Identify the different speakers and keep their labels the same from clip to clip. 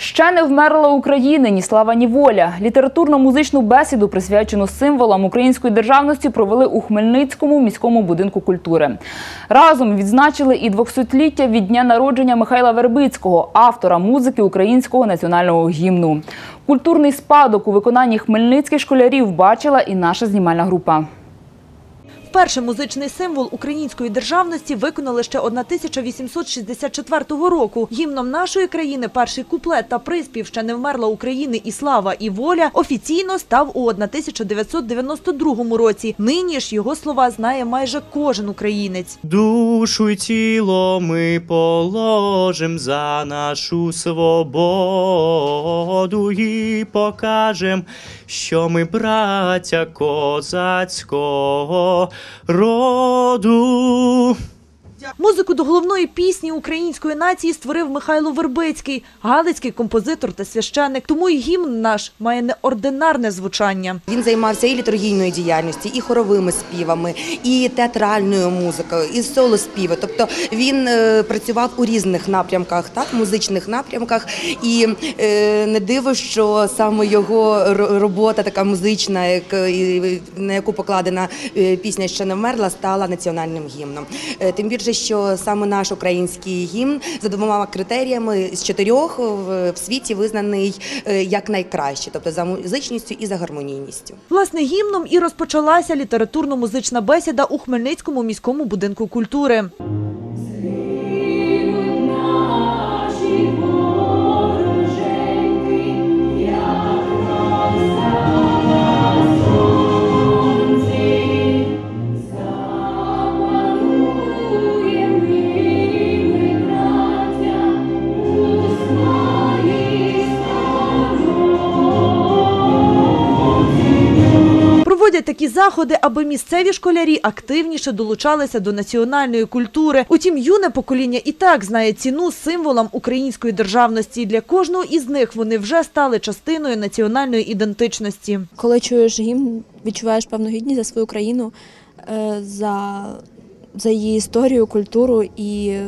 Speaker 1: Ще не вмерла Україна, ні слава, ні воля. Літературно-музичну бесіду, присвячену символам української державності, провели у Хмельницькому міському будинку культури. Разом відзначили і 200-ліття від дня народження Михайла Вербицького, автора музики українського національного гімну. Культурний спадок у виконанні хмельницьких школярів бачила і наша знімальна група.
Speaker 2: Перший музичний символ української державності виконали ще 1864 року. Гімном нашої країни перший куплет та приспів «Ще не вмерла України і слава, і воля» офіційно став у 1992 році. Нині ж його слова знає майже кожен українець.
Speaker 3: Душу й тіло ми положим за нашу свободу і покажем, що ми браття козацького rodu.
Speaker 2: Музику до головної пісні української нації створив Михайло Вербицький, галицький композитор та священник. Тому й гімн наш має неординарне звучання.
Speaker 4: Він займався і літургійною діяльністю, і хоровими співами, і театральною музикою, і солоспіви. Тобто він е, працював у різних напрямках, так музичних напрямках. І е, не диво, що саме його робота, така музична, як, е, на яку покладена пісня ще не вмерла, стала національним гімном. Тим більше, що саме наш український гімн за двома критеріями з чотирьох в, в світі визнаний е, як найкраще, тобто за музичністю і за гармонійністю.
Speaker 2: Власне, гімном і розпочалася літературно-музична бесіда у Хмельницькому міському будинку культури. Проводять такі заходи, аби місцеві школярі активніше долучалися до національної культури. Утім, юне покоління і так знає ціну символам української державності. Для кожного із них вони вже стали частиною національної ідентичності.
Speaker 5: Коли чуєш гімн, відчуваєш певну гідність за свою країну, е, за, за її історію, культуру і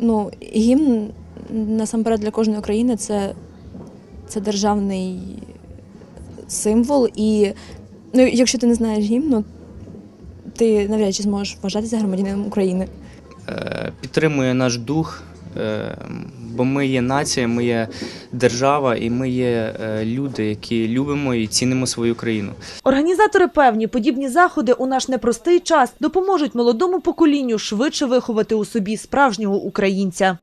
Speaker 5: ну, гімн насамперед для кожної країни це, це державний символ. І ну, якщо ти не знаєш гімну, ти навряд чи зможеш вважатися громадянином України.
Speaker 3: Е, Підтримує наш дух, е, бо ми є нація, ми є держава і ми є е, люди, які любимо і цінимо свою країну.
Speaker 2: Організатори певні, подібні заходи у наш непростий час допоможуть молодому поколінню швидше виховати у собі справжнього українця.